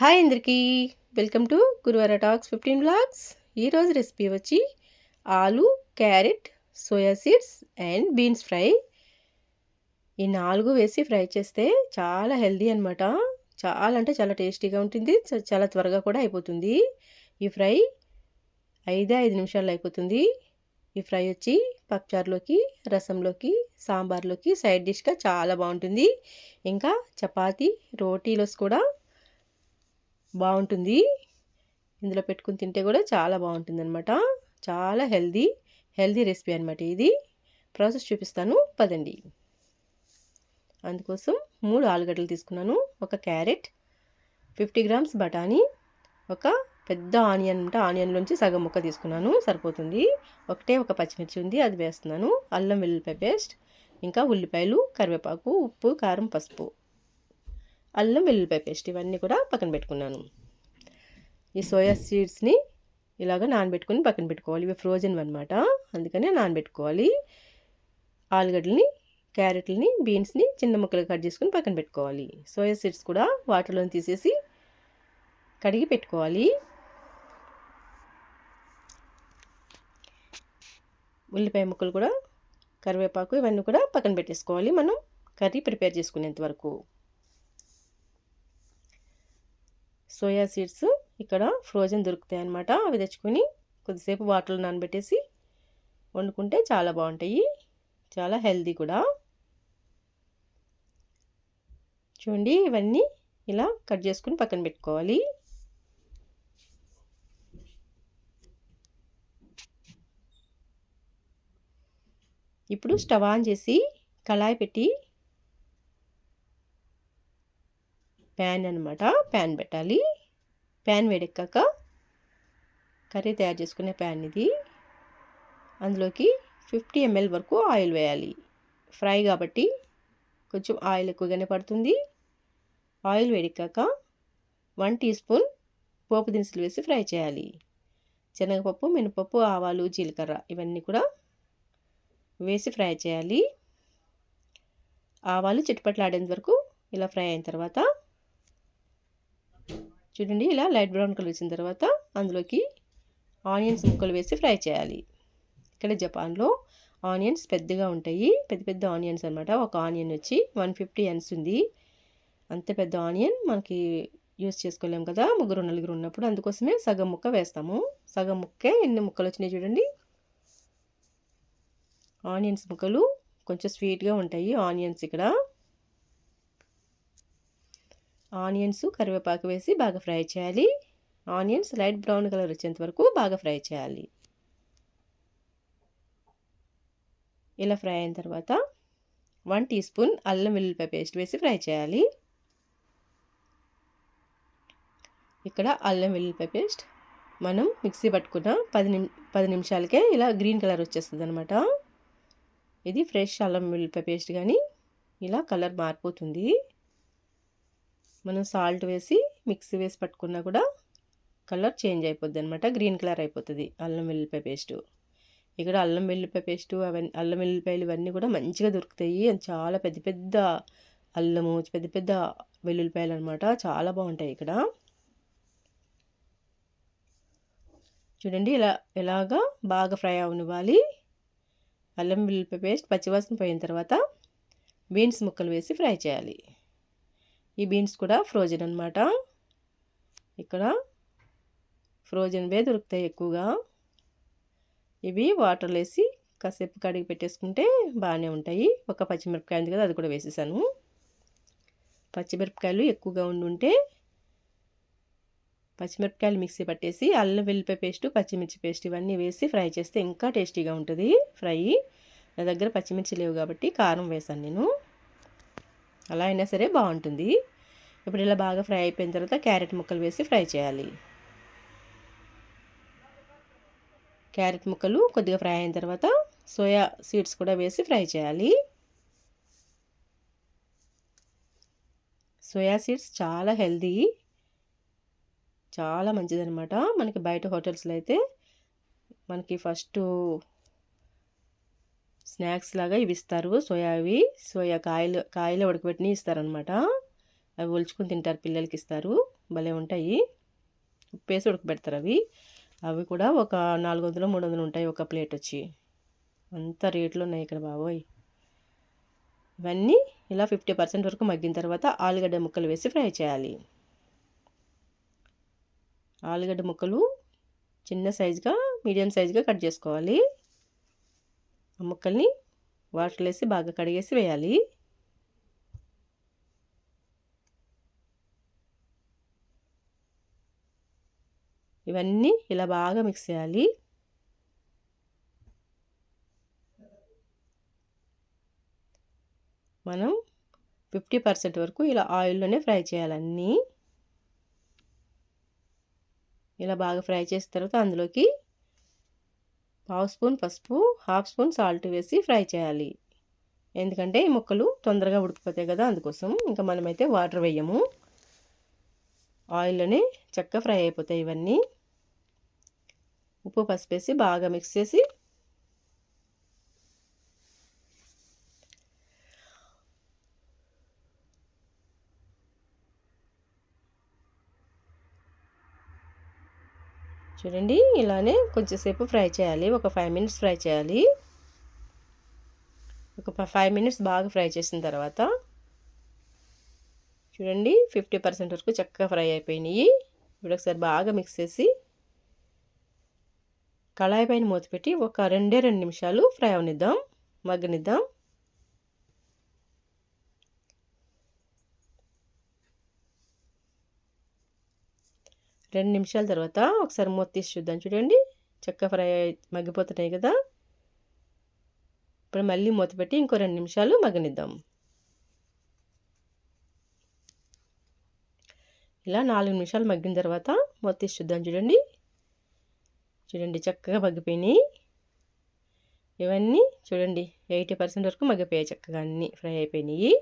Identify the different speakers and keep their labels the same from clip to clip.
Speaker 1: Hi అందరికీ. Welcome to Guruvara talks fifteen blogs. ఈరోజు recipe వచ్చి aloo carrot soya seeds and beans fry. ఈ నాలుగు వేసి ఫ్రై చేస్తే చాలా హెల్దీ అనమాట చాలా అంటే చాలా టేస్టీగా ఉంటుంది. చ- చాలా త్వరగా కూడా అయిపోతుంది. ఈ ఫ్రై ఐదే ఐదు నిమిషాల్లో అయిపోతుంది. ఈ ఫ్రై వచ్చి పప్చార్లోకి రసంలోకి సాంబార్లోకి సైడ్ డిష్గా చాలా బాగుంటుంది. ఇంకా చపాతీ రోటీలోస్ కూడా బాగుంటుంది. ఇందులో పెట్టుకుని తింటే కూడా చాలా బాగుంటుంది అనమాట చాలా హెల్దీ హెల్దీ రెసిపీ అనమాట ఇది. ప్రాసెస్ చూపిస్తాను. పదండి. అందుకోసం మూడు ఆలుగడ్డలు తీసుకున్నాను. ఒక క్యారెట్ ఫిఫ్టీ గ్రామ్స్ బఠానీ ఒక పెద్ద ఆనియన్ అంటే ఆనియన్లోంచి సగం ముక్క తీసుకున్నాను. సరిపోతుంది. ఒకటే ఒక పచ్చిమిర్చి ఉంది అది వేస్తున్నాను. అల్లం వెల్లుల్లిపాయ పేస్ట్ ఇంకా ఉల్లిపాయలు కరివేపాకు ఉప్పు కారం పసుపు. అల్లం వెల్లుల్లిపాయ పేస్ట్ ఇవన్నీ కూడా పక్కన పెట్టుకున్నాను. ఈ సోయా సీడ్స్ని ఇలాగ నానబెట్టుకుని పక్కన పెట్టుకోవాలి. ఇవి ఫ్రోజన్ అనమాట అందుకనే నానబెట్టుకోవాలి. ఆలుగడ్డలని క్యారెట్లని బీన్స్ని చిన్న ముక్కలు కట్ చేసుకుని పక్కన పెట్టుకోవాలి. సోయా సీడ్స్ కూడా వాటర్లో తీసేసి కడిగి పెట్టుకోవాలి. ఉల్లిపాయ ముక్కలు కూడా కరివేపాకు ఇవన్నీ కూడా పక్కన పెట్టేసుకోవాలి మనం. కర్రీ ప్రిపేర్ చేసుకునేంత వరకు. సోయా సీడ్స్ ఇక్కడ ఫ్రోజన్ దొరుకుతాయి అన్నమాట అవి తెచ్చుకొని కొద్దిసేపు వాటర్లో నానబెట్టేసి వండుకుంటే చాలా బాగుంటాయి. చాలా హెల్దీ కూడా. చూడండి ఇవన్నీ ఇలా కట్ చేసుకుని పక్కన పెట్టుకోవాలి. ఇప్పుడు స్టవ్ ఆన్ చేసి కళాయి పెట్టి ప్యాన్ అనమాట ప్యాన్ పెట్టాలి. ప్యాన్ వేడెక్కాక కర్రీ తయారు చేసుకునే ప్యాన్ ఇది. అందులోకి ఫిఫ్టీ ఎంఎల్ వరకు ఆయిల్ వేయాలి. ఫ్రై కాబట్టి కొంచెం ఆయిల్ ఎక్కువగానే పడుతుంది. ఆయిల్ వేడెక్కాక వన్ టీ స్పూన్ పోపు దినుసులు వేసి ఫ్రై చేయాలి. శనగపప్పు మినపప్పు ఆవాలు జీలకర్ర ఇవన్నీ కూడా వేసి ఫ్రై చేయాలి. ఆవాలు చిట్టుపట్లాడేంత వరకు ఇలా ఫ్రై అయిన తర్వాత చూడండి ఇలా లైట్ బ్రౌన్ కలర్ వచ్చిన తర్వాత అందులోకి ఆనియన్స్ ముక్కలు వేసి ఫ్రై చేయాలి. ఇక్కడ జపాన్లో ఆనియన్స్ పెద్దగా ఉంటాయి. పెద్ద పెద్ద ఆనియన్స్ అనమాట ఒక ఆనియన్ వచ్చి వన్ ఫిఫ్టీ ఎన్స్ ఉంది. అంత పెద్ద ఆనియన్ మనకి యూస్ చేసుకోలేం కదా ముగ్గురు నలుగురు ఉన్నప్పుడు. అందుకోసమే సగం ముక్క వేస్తాము. సగం ముక్కే ఎన్ని ముక్కలు వచ్చినాయి చూడండి. ఆనియన్స్ ముక్కలు కొంచెం స్వీట్గా ఉంటాయి. ఆనియన్స్ ఇక్కడ ఆనియన్స్ కరివేపాకు వేసి బాగా ఫ్రై చేయాలి. ఆనియన్స్ లైట్ బ్రౌన్ కలర్ వచ్చేంత వరకు బాగా ఫ్రై చేయాలి. ఇలా ఫ్రై అయిన తర్వాత వన్ టీ స్పూన్ అల్లం వెల్లుల్లిపాయ పేస్ట్ వేసి ఫ్రై చేయాలి. ఇక్కడ అల్లం వెల్లుల్లిపాయ పేస్ట్ మనం మిక్సీ పట్టుకున్న పది నిమి పది నిమిషాలకే ఇలా గ్రీన్ కలర్ వచ్చేస్తుంది అనమాట ఇది ఫ్రెష్ అల్లం వెల్లుల్లిపాయ పేస్ట్ కానీ ఇలా కలర్ మారిపోతుంది. మనం సాల్ట్ వేసి మిక్సీ వేసి పట్టుకున్నా కూడా కలర్ చేంజ్ అయిపోద్ది అనమాట గ్రీన్ కలర్ అయిపోతుంది. అల్లం వెల్లిపాయ పేస్ట్. ఇక్కడ అల్లం వెల్లిపాయ పేస్ట్ అవన్నీ అల్లం వెల్లిపాయలు ఇవన్నీ కూడా మంచిగా దొరుకుతాయి. అది చాలా పెద్ద పెద్ద అల్లము పెద్ద పెద్ద వెల్లుల్లిపాయలు అనమాట చాలా బాగుంటాయి ఇక్కడ. చూడండి ఇలా ఎలాగా బాగా ఫ్రై అవనివ్వాలి. అల్లం వెల్లిపాయ పేస్ట్ పచ్చివాసన పోయిన తర్వాత బీన్స్ ముక్కలు వేసి ఫ్రై చేయాలి. ఈ బీన్స్ కూడా ఫ్రోజన్ అనమాట ఇక్కడ ఫ్రోజన్వే దొరుకుతాయి ఎక్కువగా. ఇవి వాటర్లో వేసి కాసేపు కడిగి పెట్టేసుకుంటే బాగానే ఉంటాయి. ఒక పచ్చిమిరపకాయ ఉంది కదా అది కూడా వేసేసాను. పచ్చిమిరపకాయలు ఎక్కువగా ఉండుంటే పచ్చిమిరపకాయలు మిక్సీ పట్టేసి అల్లం వెల్లిపాయ పేస్ట్ పచ్చిమిర్చి పేస్ట్ ఇవన్నీ వేసి ఫ్రై చేస్తే ఇంకా టేస్టీగా ఉంటుంది. ఫ్రై. నా దగ్గర పచ్చిమిర్చి లేవు కాబట్టి కారం వేసాను నేను. అలా అయినా సరే బాగుంటుంది. ఇప్పుడు ఇలా బాగా ఫ్రై అయిపోయిన తర్వాత క్యారెట్ ముక్కలు వేసి ఫ్రై చేయాలి. క్యారెట్ ముక్కలు కొద్దిగా ఫ్రై అయిన తర్వాత సోయా సీడ్స్ కూడా వేసి ఫ్రై చేయాలి. సోయా సీడ్స్ చాలా హెల్దీ చాలా మంచిదనమాట మనకి బయట హోటల్స్లో అయితే మనకి ఫస్ట్ స్నాక్స్ లాగా ఇవి ఇస్తారు. సోయా అవి సోయా కాయలు కాయలు ఉడకబెట్టినవి ఇస్తారనమాట అవి ఒలుచుకుని తింటారు పిల్లలకి ఇస్తారు. భలే ఉంటాయి. ఉప్పేసి ఉడకబెడతారు అవి. అవి కూడా ఒక నాలుగు వందలు మూడు వందలు ఉంటాయి ఒక ప్లేట్ వచ్చి. అంత రేట్లు ఉన్నాయి ఇక్కడ బాబోయ్. ఇవన్నీ ఇలా ఫిఫ్టీ పర్సెంట్ వరకు మగ్గిన తర్వాత ఆలుగడ్డ ముక్కలు వేసి ఫ్రై చేయాలి. ఆలుగడ్డ ముక్కలు చిన్న సైజుగా మీడియం సైజుగా కట్ చేసుకోవాలి. ముక్కల్ని వాటర్లో వేసి బాగా కడిగేసి వేయాలి. ఇవన్నీ ఇలా బాగా మిక్స్ చేయాలి. మనం ఫిఫ్టీ పర్సెంట్ వరకు ఇలా ఆయిల్లోనే ఫ్రై చేయాలన్నీ ఇలా బాగా ఫ్రై చేసిన తర్వాత అందులోకి పావు స్పూన్ పసుపు హాఫ్ స్పూన్ సాల్ట్ వేసి ఫ్రై చేయాలి. ఎందుకంటే ఈ ముక్కలు తొందరగా ఉడికిపోతాయి కదా అందుకోసం ఇంకా మనమైతే వాటర్ వేయము. ఆయిల్లోనే చక్కగా ఫ్రై అయిపోతాయి ఇవన్నీ. ఉప్పు పసుపు వేసి బాగా మిక్స్ చేసి చూడండి ఇలానే కొంచెంసేపు ఫ్రై చేయాలి. ఒక ఫైవ్ మినిట్స్ ఫ్రై చేయాలి. ఒక ఫైవ్ మినిట్స్ బాగా ఫ్రై చేసిన తర్వాత చూడండి ఫిఫ్టీ పర్సెంట్ వరకు చక్కగా ఫ్రై అయిపోయినాయి. ఇప్పుడు ఒకసారి బాగా మిక్స్ చేసి కళాయి పైన మూత పెట్టి ఒక రెండే రెండు నిమిషాలు ఫ్రై అవనిద్దాం మగ్గనిద్దాం. రెండు నిమిషాల తర్వాత ఒకసారి మూత తీసి చూద్దాం. చూడండి చక్క ఫ్రై మగ్గిపోతున్నాయి కదా. ఇప్పుడు మళ్ళీ మూత పెట్టి ఇంకో రెండు నిమిషాలు మగ్గనిద్దాం. ఇలా నాలుగు నిమిషాలు మగ్గిన తర్వాత మూత తీసి చూద్దాం. చూడండి చూడండి చక్కగా మగ్గిపోయినాయి. ఇవన్నీ చూడండి ఎయిటీ పర్సెంట్ వరకు మగ్గిపోయాయి చక్కగా అన్నీ ఫ్రై అయిపోయినాయి.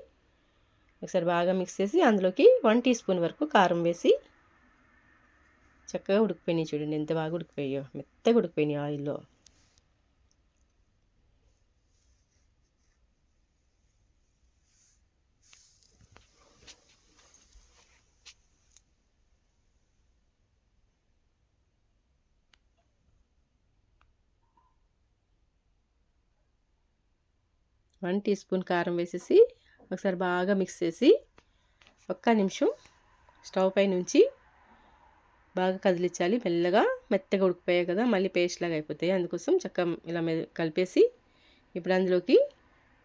Speaker 1: ఒకసారి బాగా మిక్స్ చేసి అందులోకి వన్ టీ స్పూన్ వరకు కారం వేసి చక్కగా ఉడికిపోయినాయి చూడండి. ఎంత బాగా ఉడికిపోయాయో. మెత్తగా ఉడికిపోయినాయి ఆయిల్లో. వన్ టీ స్పూన్ కారం వేసేసి ఒకసారి బాగా మిక్స్ చేసి ఒక్క నిమిషం స్టవ్ పై నుంచి బాగా కదిలించాలి. మెల్లగా మెత్తగా ఉడికిపోయాయి కదా మళ్ళీ పేస్ట్ లాగా అయిపోతాయి. అందుకోసం చక్క ఇలా కలిపేసి ఇప్పుడు అందులోకి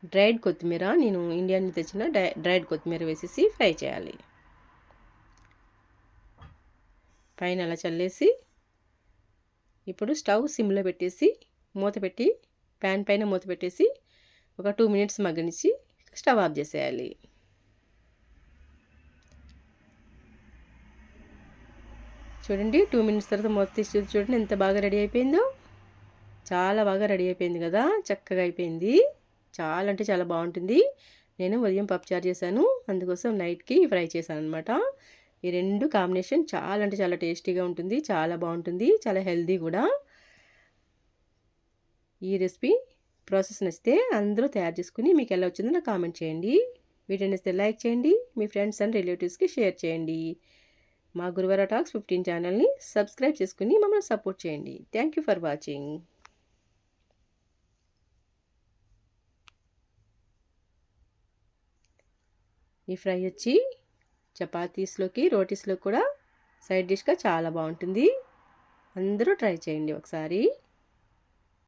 Speaker 1: డ్రైడ్ కొత్తిమీర నేను ఇండియా నుంచి తెచ్చిన డ్రైడ్ కొత్తిమీర వేసేసి ఫ్రై చేయాలి. పైన అలా చల్లేసి ఇప్పుడు స్టవ్ సిమ్లో పెట్టేసి మూత పెట్టి ప్యాన్ పైన మూత పెట్టేసి ఒక టూ మినిట్స్ మగ్గనిచ్చి స్టవ్ ఆఫ్ చేసేయాలి. చూడండి. టూ మినిట్స్ తర్వాత మూత తీసి చూడండి. ఎంత బాగా రెడీ అయిపోయిందో. చాలా బాగా రెడీ అయిపోయింది కదా. చక్కగా అయిపోయింది. చాలా అంటే చాలా బాగుంటుంది. నేను ఉదయం పప్పుచారు చేశాను. అందుకోసం నైట్కి ఫ్రై చేశాను అనమాట ఈ రెండు కాంబినేషన్ చాలా అంటే చాలా టేస్టీగా ఉంటుంది. చాలా బాగుంటుంది. చాలా హెల్దీ కూడా. ఈ రెసిపీ ప్రాసెస్ నచ్చితే అందరూ తయారు చేసుకుని మీకు ఎలా వచ్చిందో నాకు కామెంట్ చేయండి. వీడియో నచ్చితే లైక్ చేయండి. మీ ఫ్రెండ్స్ అండ్ రిలేటివ్స్కి షేర్ చేయండి. మా గురువార టాక్స్ ఫిఫ్టీన్ ఛానల్ని సబ్స్క్రైబ్ చేసుకుని మమ్మల్ని సపోర్ట్ చేయండి. థ్యాంక్ యూ ఫర్ వాచింగ్ ఈ ఫ్రై వచ్చి చపాతీస్లోకి రోటీస్లో కూడా సైడ్ డిష్గా చాలా బాగుంటుంది. అందరూ ట్రై చేయండి ఒకసారి.